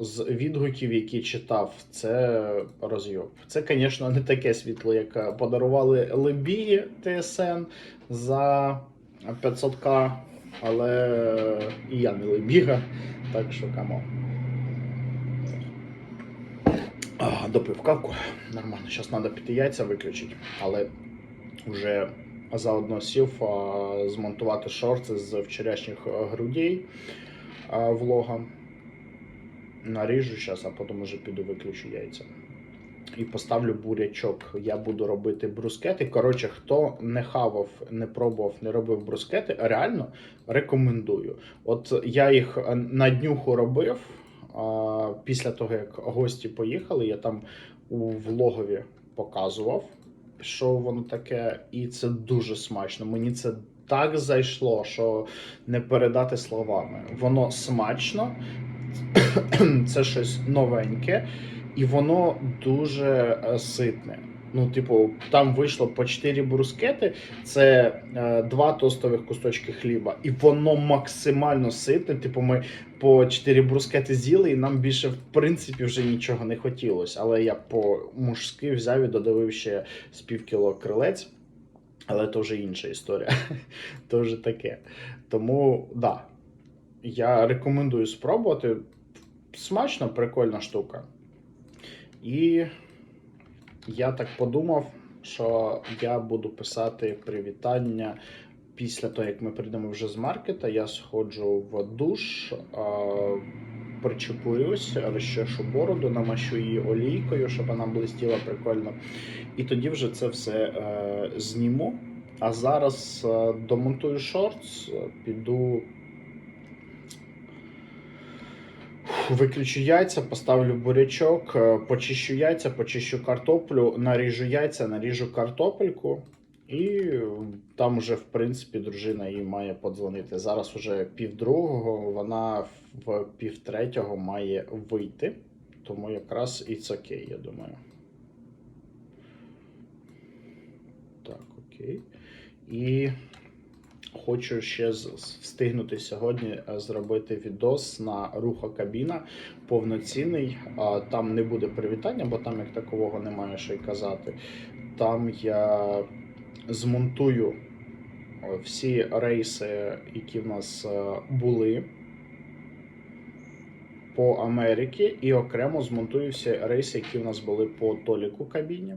З відгуків, які читав, це розйоб. Це, звісно, не таке світло, як подарували Лебігі ТСН за 500к, але і я не Лебіга, так що камо. Допив кавку. Нормально, зараз треба піти яйця виключити, але вже заодно сів змонтувати шорти з вчорашніх грудей влога. Наріжу зараз, а потім вже піду виключу яйця. І поставлю бурячок. Я буду робити брускети. Коротше, хто не хавав, не пробував, не робив брускети, реально рекомендую. От я їх е, на днюху робив. А, після того, як гості поїхали, я там у влогові показував, що воно таке, і це дуже смачно. Мені це так зайшло, що не передати словами. Воно смачно, це щось новеньке, і воно дуже е, ситне. Ну, типу, там вийшло по 4 брускети, це е, два тостових кусочки хліба, і воно максимально ситне. Типу, ми по 4 брускети з'їли, і нам більше, в принципі, вже нічого не хотілося. Але я по мужськи взяв і додавив ще з пів кіло крилець. Але то вже інша історія. то вже таке. Тому, да, я рекомендую спробувати. Смачно, прикольна штука. І я так подумав, що я буду писати привітання після того, як ми прийдемо вже з маркета. Я сходжу в душ, а, причепурюсь, розчешу бороду, намащу її олійкою, щоб вона блистіла прикольно. І тоді вже це все е, зніму. А зараз е, домонтую шортс, піду. Виключу яйця, поставлю бурячок, е, почищу яйця, почищу картоплю, наріжу яйця, наріжу картопельку. І там вже, в принципі, дружина їй має подзвонити. Зараз вже півдругого, вона в півтретього має вийти. Тому якраз і це окей, я думаю. Так, окей. І хочу ще встигнути сьогодні е, зробити відос на руха кабіна повноцінний. Там не буде привітання, бо там як такового немає що й казати. Там я змонтую е, всі рейси, які в нас е, були по Америці, і окремо змонтую всі рейси, які в нас були по Толіку кабіні.